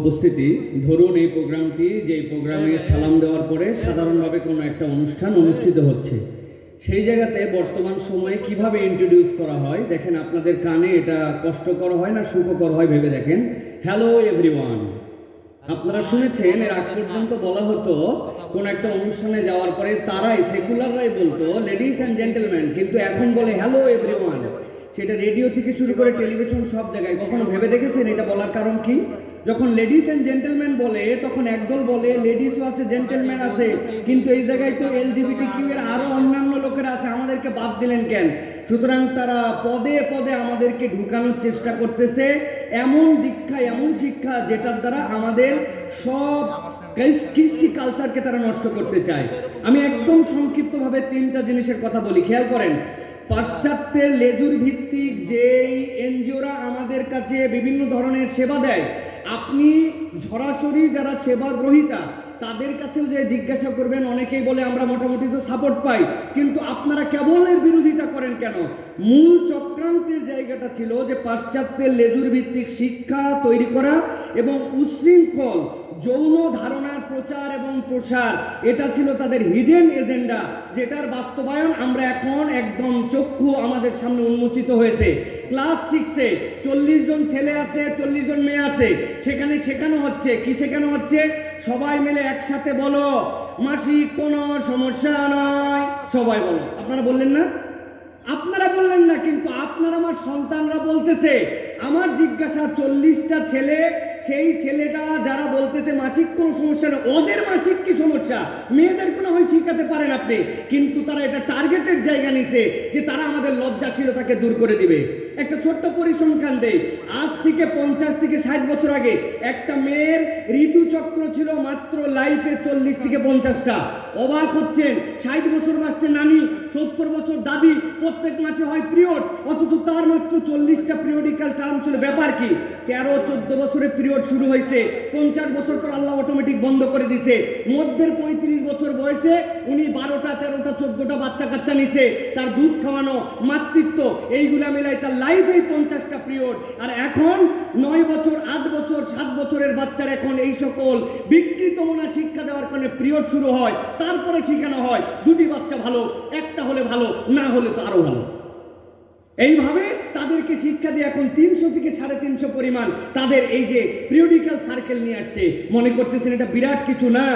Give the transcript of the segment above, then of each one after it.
উপস্থিতি। ধরুন এই প্রোগ্রামটি যে প্রোগ্রামে সালাম দেওয়ার পরে সাধারণভাবে কোনো একটা অনুষ্ঠান অনুষ্ঠিত হচ্ছে। সেই জায়গাতে বর্তমান সময়ে কীভাবে ইন্ট্রোডিউস করা হয়? দেখেন আপনাদের কানে এটা কষ্টকর হয় না সুখকর হয় ভেবে দেখেন। হ্যালো এভরিওয়ান আপনারা শুনেছেন এর আগ পর্যন্ত বলা হতো কোন একটা অনুষ্ঠানে যাওয়ার পরে তারাই সেকুলাররাই বলতো লেডিস অ্যান্ড জেন্টেলম্যান কিন্তু এখন বলে হ্যালো এভরিওয়ান সেটা রেডিও থেকে শুরু করে টেলিভিশন সব জায়গায়। কখনো ভেবে দেখেছেন এটা বলার কারণ কি? যখন লেডিস অ্যান্ড জেন্টেলম্যান বলে, তখন একদল বলে লেডিসও আছে জেন্টেলম্যান আছে। কিন্তু এই জায়গায় তো এলজিবিটি কিউ এর আরও অন্যান্য লোকেরা আছে, আমাদেরকে বাদ দিলেন কেন? সুতরাং তারা পদে পদে আমাদেরকে ঢুকানোর চেষ্টা করতেছে। এমন দীক্ষা, এমন শিক্ষা যেটার দ্বারা আমাদের সব কৃষ- কৃষ্টি কালচারকে তারা নষ্ট করতে চায়। আমি একদম সংক্ষিপ্তভাবে তিনটা জিনিসের কথা বলি। খেয়াল করেন, পাশ্চাত্যের লেজুর ভিত্তিক যেই এনজিওরা আমাদের কাছে বিভিন্ন ধরনের সেবা দেয় আপনি সরাসরি যারা সেবা গ্রহিতা তাদের কাছেও যে জিজ্ঞাসা করবেন, অনেকেই বলে আমরা মোটামুটি তো সাপোর্ট পাই, কিন্তু আপনারা কেবল এর বিরোধিতা করেন কেন? মূল চক্রান্তের জায়গাটা ছিল যে পাশ্চাত্যের লেজুর ভিত্তিক শিক্ষা তৈরি করা এবং উশৃঙ্খল যৌন ধারণার প্রচার এবং প্রসার, এটা ছিল তাদের হিডেন এজেন্ডা যেটার বাস্তবায়ন আমরা এখন একদম চক্ষু আমাদের সামনে উন্মোচিত হয়েছে। ক্লাস সিক্সে চল্লিশ জন ছেলে আছে, চল্লিশ জন মেয়ে আছে। সেখানে শেখানো হচ্ছে, কি শেখানো হচ্ছে? সবাই মিলে একসাথে বলো মাসিক কোনো সমস্যা নয়। সবাই বলো। আপনারা বললেন না? আপনারা বললেন না, কিন্তু আপনার আমার সন্তানরা বলতেছে, আমার জিজ্ঞাসা চল্লিশটা ছেলে সেই ছেলেটা যারা বলতেছে মাসিক কোনো সমস্যা নেই, ওদের মাসিক কি সমস্যা? মেয়েদের কোনো হয় শিখাতে পারেন আপনি। কিন্তু তারা এটা টার্গেটের জায়গা নিছে যে তারা আমাদের লজ্জাশীলতাকে দূর করে দিবে। একটা ছোট্ট পরিসংখ্যান দেই। আজ থেকে পঞ্চাশ থেকে ষাট বছর আগে একটা মেয়ের ঋতুচক্র ছিল মাত্র লাইফে চল্লিশ থেকে পঞ্চাশটা। অবাক হচ্ছেন, ষাট বছর বাসছে নানি, সত্তর বছর দাদি, প্রত্যেক মাসে হয় পিরিয়ড অথচ তার মাত্র চল্লিশটা পিরিয়ডিক্যাল টার্ম ছিল। ব্যাপার কি? তেরো, চোদ্দ বছরের পিরিয়ড শুরু হয়েছে। পঞ্চাশ বছর পর আল্লাহ অটোমেটিক বন্ধ করে দিছে মধ্যের পঁয়ত্রিশ বছর বয়সে উনি বারোটা, তেরোটা, চোদ্দটা বাচ্চা কাচ্চা নিছে তার দুধ খাওয়ানো, মাতৃত্ব, এইগুলা মিলাই তার লাইফ এই পঞ্চাশটা পিরিয়ড আর এখন নয় বছর, আট বছর, সাত বছরের বাচ্চার এখন এই সকল বিকৃত মনা শিক্ষা দেওয়ার কারণে পিরিয়ড শুরু হয়, তারপরে শেখানো হয়। দুটি বাচ্চা ভালো, একটা হলে ভালো, না হলে তো আরও ভালো। এইভাবে তাদেরকে শিক্ষা দিয়ে এখন তিনশো থেকে সাড়ে তিনশো পরিমাণ তাদের এই যে পিরিয়ডিক্যাল সার্কেল নিয়ে আসছে। মনে করতেছেন এটা বিরাট কিছু না।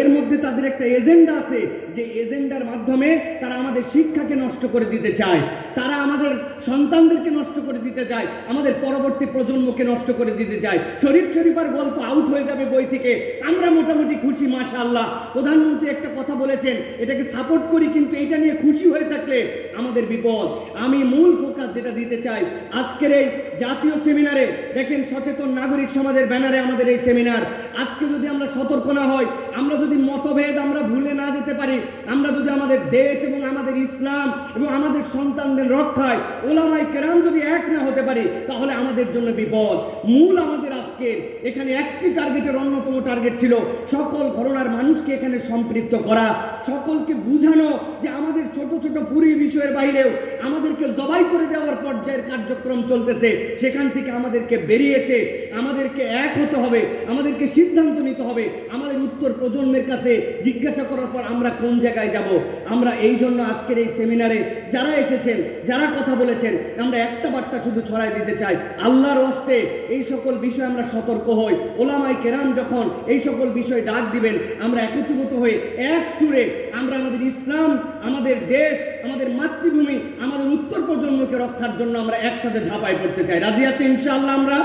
এর মধ্যে তাদের একটা এজেন্ডা আছে যে এজেন্ডার মাধ্যমে তারা আমাদের শিক্ষাকে নষ্ট করে দিতে চায়। তারা আমাদের সন্তানদেরকে নষ্ট করে দিতে চায়। আমাদের পরবর্তী প্রজন্মকে নষ্ট করে দিতে চায়। শরীফ শরীফার গল্প আউট হয়ে যাবে বই থেকে। আমরা মোটামুটি খুশি মাশা আল্লাহ প্রধানমন্ত্রী একটা কথা বলেছেন, এটাকে সাপোর্ট করি, কিন্তু এটা নিয়ে খুশি হয়ে থাকলে আমাদের বিপদ। আমি মূল ফোকাস যেটা দিতে চাই আজকের এই জাতীয় সেমিনারে, দেখেন সচেতন নাগরিক সমাজের ব্যানারে আমাদের এই সেমিনার। আজকে যদি আমরা সতর্ক না হই, আমরা যদি মতভেদ আমরা ভুলে না যেতে পারি, আমরা যদি আমাদের দেশ এবং আমাদের ইসলাম এবং আমাদের সন্তানদের রক্ষায় ওলামাই কেরাম যদি এক না হতে পারি, তাহলে আমাদের জন্য বিপদ। মূল আমাদের আজকের, এখানে একটি টার্গেটের অন্যতম টার্গেট ছিল সকল ঘরনার মানুষকে এখানে সম্পৃক্ত করা। সকলকে বুঝানো যে আমাদের ছোট ছোট ফুরি বিষয়ের বাইরেও আমাদেরকে জবাই করে দেওয়ার পর্যায়ের কার্যক্রম চলতেছে। সেখান থেকে আমাদেরকে বেরিয়েছে, আমাদেরকে এক হতে হবে, আমাদেরকে সিদ্ধান্ত নিতে হবে, আমাদের উত্তর প্রজন্মের কাছে জিজ্ঞাসা করার পর আমরা কোন জায়গায় যাব? আমরা এই জন্য আজকের এই সেমিনারে যারা এসেছেন, যারা কথা বলেছেন, আমরা একটা বার্তা শুধু ছড়াই দিতে চাই, আল্লাহর হস্তে এই সকল বিষয়ে আমরা সতর্ক হই। ওলামাই কেরাম যখন এই সকল বিষয় ডাক দিবেন, আমরা একত্রিত হয়ে এক সুরে আমরা আমাদের ইসলাম, আমাদের দেশ, আমাদের মাতৃভূমি, আমাদের উত্তর প্রজন্মকে রক্ষার জন্য আমরা একসাথে ঝাঁপাই পড়তে চাই। রাজি আছি ইনশাআল্লাহ আমরা?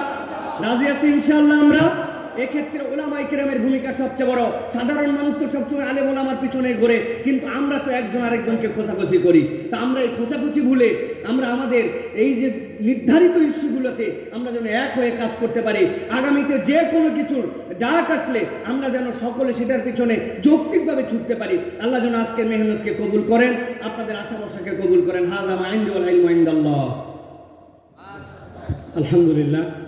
রাজি আছি ইনশাআল্লাহ আমরা? এক্ষেত্রে ওলামাই কেরামের ভূমিকা সবচেয়ে বড়। সাধারণ মানুষ তো সবসময় আলেম ওলামার পিছনে ঘোরে, কিন্তু আমরা তো একজন আরেকজনকে খোঁচাখুচি করি। তা আমরা এই খোঁচাখুচি ভুলে আমরা আমাদের এই যে নির্ধারিত ইস্যুগুলোতে আমরা যেন এক হয়ে কাজ করতে পারি। আগামীতে যে কোনো কিছুর ডাক আসলে আমরা যেন সকলে সেটার পিছনে যৌক্তিকভাবে ছুটতে পারি। আল্লাহ যেন আজকের মেহনতকে কবুল করেন, আপনাদের আশা ভরসাকে কবুল করেন। হাজা মাইন্দ الحمد لله.